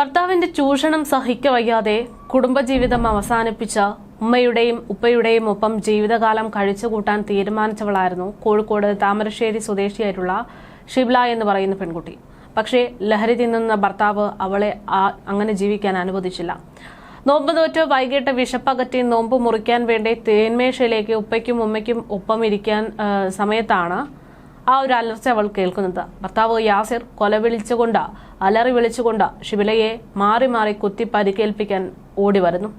ഭർത്താവിന്റെ ചൂഷണം സഹിക്കവയ്യാതെ കുടുംബജീവിതം അവസാനിപ്പിച്ച ഉമ്മയുടെയും ഉപ്പയുടെയും ഒപ്പം ജീവിതകാലം കഴിച്ചുകൂട്ടാൻ തീരുമാനിച്ചവളായിരുന്നു കോഴിക്കോട് താമരശ്ശേരി സ്വദേശിയായിട്ടുള്ള ഷിബ്ല എന്ന് പറയുന്ന പെൺകുട്ടി. പക്ഷേ ലഹരി തിന്നുന്ന ഭർത്താവ് അവളെ അങ്ങനെ ജീവിക്കാൻ അനുവദിച്ചില്ല. നോമ്പ് തോറ്റ് വൈകിട്ട് വിശപ്പകറ്റി നോമ്പ് മുറിക്കാൻ വേണ്ടി തേന്മേശയിലേക്ക് ഉപ്പയ്ക്കും ഉമ്മയ്ക്കും ഒപ്പം ഇരിക്കാൻ സമയത്താണ് ആ ഒരു അലർച്ച അവൾ കേൾക്കുന്നത്. ഭർത്താവ് യാസിർ കൊല വിളിച്ചുകൊണ്ട് അലറി വിളിച്ചുകൊണ്ട് ഷിബിലയെ മാറി മാറി കുത്തി പരിക്കേൽപ്പിക്കാൻ ഓടി വരുന്നു.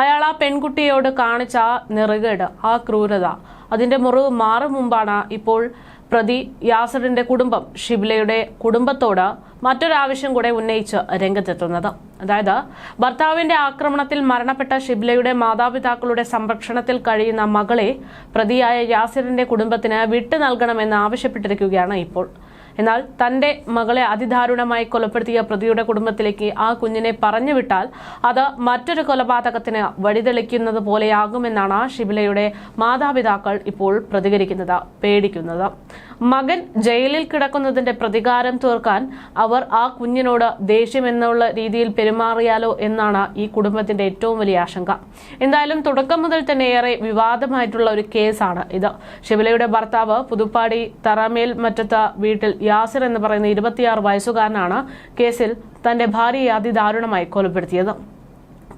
അയാൾ ആ പെൺകുട്ടിയോട് കാണിച്ച ആ നിറുകേട് ആ ക്രൂരത അതിന്റെ മുറിവ് മാറും മുമ്പാണ് ഇപ്പോൾ പ്രതി യാസറിന്റെ കുടുംബം ഷിബിലയുടെ കുടുംബത്തോട് മറ്റൊരാവശ്യം കൂടെ ഉന്നയിച്ച് രംഗത്തെത്തുന്നത്. അതായത് ഭർത്താവിന്റെ ആക്രമണത്തിൽ മരണപ്പെട്ട ഷിബ്ലയുടെ മാതാപിതാക്കളുടെ സംരക്ഷണത്തിൽ കഴിയുന്ന മകളെ പ്രതിയായ യാസിറിന്റെ കുടുംബത്തിന് വിട്ടു നൽകണമെന്ന് ആവശ്യപ്പെട്ടിരിക്കുകയാണ് ഇപ്പോൾ. എന്നാൽ തന്റെ മകളെ അതിദാരുണമായി കൊലപ്പെടുത്തിയ പ്രതിയുടെ കുടുംബത്തിലേക്ക് ആ കുഞ്ഞിനെ പറഞ്ഞുവിട്ടാൽ അത് മറ്റൊരു കൊലപാതകത്തിന് വഴിതെളിക്കുന്നത് പോലെയാകുമെന്നാണ് ഷിബിലയുടെ മാതാപിതാക്കൾ ഇപ്പോൾ പ്രതികരിക്കുന്നത് പേടിക്കുന്നത്. മകൻ ജയിലിൽ കിടക്കുന്നതിന്റെ പ്രതികാരം തീർക്കാൻ അവർ ആ കുഞ്ഞിനോട് ദേഷ്യമെന്നുള്ള രീതിയിൽ പെരുമാറിയാലോ എന്നാണ് ഈ കുടുംബത്തിന്റെ ഏറ്റവും വലിയ ആശങ്ക. എന്തായാലും തുടക്കം മുതൽ തന്നെ ഏറെ വിവാദമായിട്ടുള്ള ഒരു കേസാണ് ഇത്. ഷിബിലയുടെ ഭർത്താവ് പുതുപ്പാടി തറമേൽ മറ്റത്ത വീട്ടിൽ യാസിർ എന്ന് പറയുന്ന ഇരുപത്തിയാറ് വയസ്സുകാരനാണ് കേസിൽ തന്റെ ഭാര്യയെ അതിദാരുണമായി കൊലപ്പെടുത്തിയത്.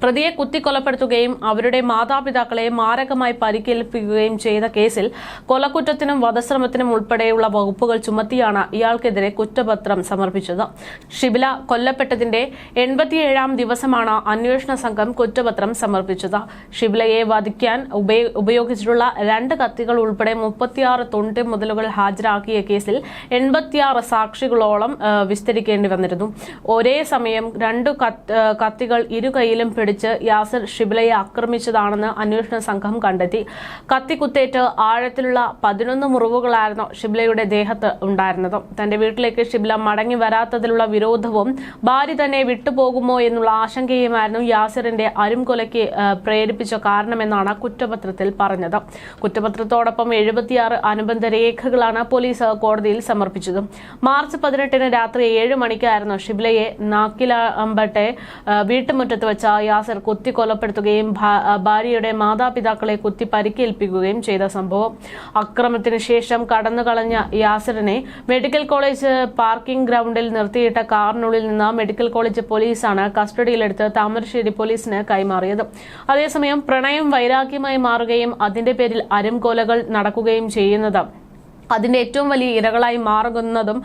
പ്രതിയെ കുത്തിക്കൊലപ്പെടുത്തുകയും അവരുടെ മാതാപിതാക്കളെ മാരകമായി പരിക്കേൽപ്പിക്കുകയും ചെയ്ത കേസിൽ കൊലക്കുറ്റത്തിനും വധശ്രമത്തിനും ഉൾപ്പെടെയുള്ള വകുപ്പുകൾ ചുമത്തിയാണ് ഇയാൾക്കെതിരെ കുറ്റപത്രം സമർപ്പിച്ചത്. ഷിബില കൊല്ലപ്പെട്ടതിന്റെ എൺപത്തിയേഴാം ദിവസമാണ് അന്വേഷണ സംഘം കുറ്റപത്രം സമർപ്പിച്ചത്. ഷിബിലയെ വധിക്കാൻ ഉപയോഗിച്ചിട്ടുള്ള രണ്ട് കത്തികൾ ഉൾപ്പെടെ മുപ്പത്തിയാറ് തൊണ്ടി മുതലുകൾ ഹാജരാക്കിയ കേസിൽ എൺപത്തിയാറ് സാക്ഷികളോളം വിസ്തരിക്കേണ്ടി വന്നിരുന്നു. ഒരേ സമയം രണ്ടു കത്തികൾ ഇരു കൈയിലും പിടിച്ച് യാസർ ഷിബിലയെ ആക്രമിച്ചതാണെന്ന് അന്വേഷണ സംഘം കണ്ടെത്തി. കത്തിക്കുത്തേറ്റ് ആഴത്തിലുള്ള പതിനൊന്ന് മുറിവുകളായിരുന്നു ഷിബിലയുടെ ദേഹത്ത് ഉണ്ടായിരുന്നത്. തന്റെ വീട്ടിലേക്ക് ഷിബില മടങ്ങി വരാത്തതിലുള്ള വിരോധവും ഭാര്യ തന്നെ വിട്ടുപോകുമോ എന്നുള്ള ആശങ്കയുമായിരുന്നു യാസിറിന്റെ അരുംകൊലയ്ക്ക് പ്രേരിപ്പിച്ച കാരണമെന്നാണ് കുറ്റപത്രത്തിൽ പറഞ്ഞത്. കുറ്റപത്രത്തോടൊപ്പം എഴുപത്തിയാറ് അനുബന്ധ രേഖകളാണ് പോലീസ് കോടതിയിൽ സമർപ്പിച്ചത്. മാർച്ച് പതിനെട്ടിന് രാത്രി ഏഴ് മണിക്കായിരുന്നു ഷിബിലയെ നാക്കിലാമ്പട്ടെ വീട്ടുമുറ്റത്ത് വെച്ച യാസിർ കുത്തി കൊലപ്പെടുത്തുകയും ഭാര്യയുടെ മാതാപിതാക്കളെ കുത്തി പരിക്കേൽപ്പിക്കുകയും ചെയ്ത സംഭവം. അക്രമത്തിന് ശേഷം കടന്നുകളഞ്ഞ യാസറിനെ മെഡിക്കൽ കോളേജ് പാർക്കിംഗ് ഗ്രൗണ്ടിൽ നിർത്തിയിട്ട കാറിനുള്ളിൽ നിന്ന് മെഡിക്കൽ കോളേജ് പോലീസാണ് കസ്റ്റഡിയിലെടുത്ത് താമരശ്ശേരി പോലീസിന് കൈമാറിയത്. അതേസമയം പ്രണയം വൈരാഗ്യമായി മാറുകയും അതിന്റെ പേരിൽ അരുംകൊലകൾ നടക്കുകയും ചെയ്യുന്നത് അതിന്റെ ഏറ്റവും വലിയ ഇരകളായി മാറുന്നതും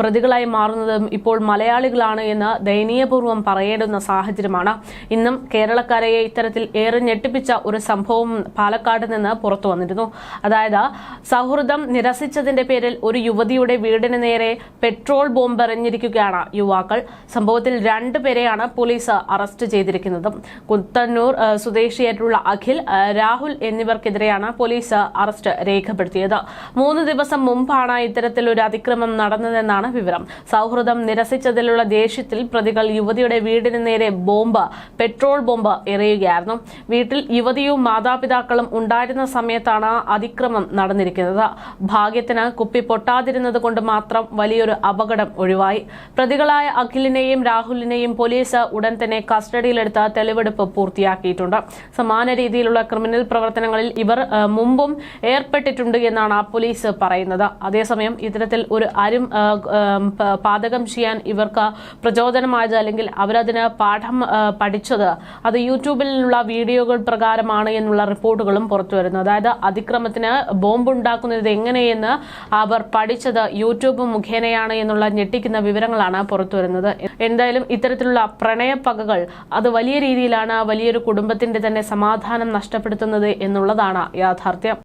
പ്രതികളായി മാറുന്നതും ഇപ്പോൾ മലയാളികളാണ് എന്ന് ദയനീയപൂർവം പറയേണ്ടുന്ന സാഹചര്യമാണ്. ഇന്നും കേരളക്കരയെ ഇത്തരത്തിൽ ഏറെ ഞെട്ടിപ്പിച്ച ഒരു സംഭവം പാലക്കാട് നിന്ന് പുറത്തു വന്നിരുന്നു. അതായത് സൗഹൃദം നിരസിച്ചതിന്റെ പേരിൽ ഒരു യുവതിയുടെ വീടിന് നേരെ പെട്രോൾ ബോംബ് എറിഞ്ഞിരിക്കുകയാണ് യുവാക്കൾ. സംഭവത്തിൽ രണ്ടുപേരെയാണ് പോലീസ് അറസ്റ്റ് ചെയ്തിരിക്കുന്നത്. കുത്തന്നൂർ സ്വദേശിയായിട്ടുള്ള അഖിൽ രാഹുൽ എന്നിവർക്കെതിരെയാണ് പോലീസ് അറസ്റ്റ് രേഖപ്പെടുത്തിയത്. മൂന്ന് ദിവസം മുമ്പാണ് ഇത്തരത്തിലൊരു അതിക്രമം നടന്നതെന്നാണ് വിവരം. സൗഹൃദം നിരസിച്ചതിലുള്ള ദേഷ്യത്തിൽ പ്രതികൾ യുവതിയുടെ വീടിന് നേരെ ബോംബ് പെട്രോൾ ബോംബ് എറിയുകയായിരുന്നു. വീട്ടിൽ യുവതിയും മാതാപിതാക്കളും ഉണ്ടായിരുന്ന സമയത്താണ് അതിക്രമം നടന്നിരിക്കുന്നത്. ഭാഗ്യത്തിന് കുപ്പി പൊട്ടാതിരുന്നത് കൊണ്ട് മാത്രം വലിയൊരു അപകടം ഒഴിവായി. പ്രതികളായ അഖിലിനെയും രാഹുലിനെയും പോലീസ് ഉടൻ തന്നെ കസ്റ്റഡിയിലെടുത്ത് തെളിവെടുപ്പ് പൂർത്തിയാക്കിയിട്ടുണ്ട്. സമാന രീതിയിലുള്ള ക്രിമിനൽ പ്രവർത്തനങ്ങളിൽ ഇവർ മുമ്പും ഏർപ്പെട്ടിട്ടുണ്ട് എന്നാണ് പോലീസ് പറയുന്നത്. അതേസമയം ഇത്തരത്തിൽ ഒരു അരും പാതകം ചെയ്യാൻ ഇവർക്ക് പ്രചോദനമായത് അല്ലെങ്കിൽ അവരതിന് പാഠം പഠിച്ചത് അത് യൂട്യൂബിലുള്ള വീഡിയോകൾ പ്രകാരമാണ് എന്നുള്ള റിപ്പോർട്ടുകളും പുറത്തു വരുന്നു അതായത് അതിക്രമത്തിന് ബോംബ് ഉണ്ടാക്കുന്നത് എങ്ങനെയെന്ന് അവർ പഠിച്ചത് യൂട്യൂബ് മുഖേനയാണ് എന്നുള്ള ഞെട്ടിക്കുന്ന വിവരങ്ങളാണ് പുറത്തു വരുന്നത് എന്തായാലും ഇത്തരത്തിലുള്ള പ്രണയപ്പകകൾ അത് വലിയ രീതിയിലാണ് വലിയൊരു കുടുംബത്തിന്റെ തന്നെ സമാധാനം നഷ്ടപ്പെടുത്തുന്നത് എന്നുള്ളതാണ് യാഥാർത്ഥ്യം.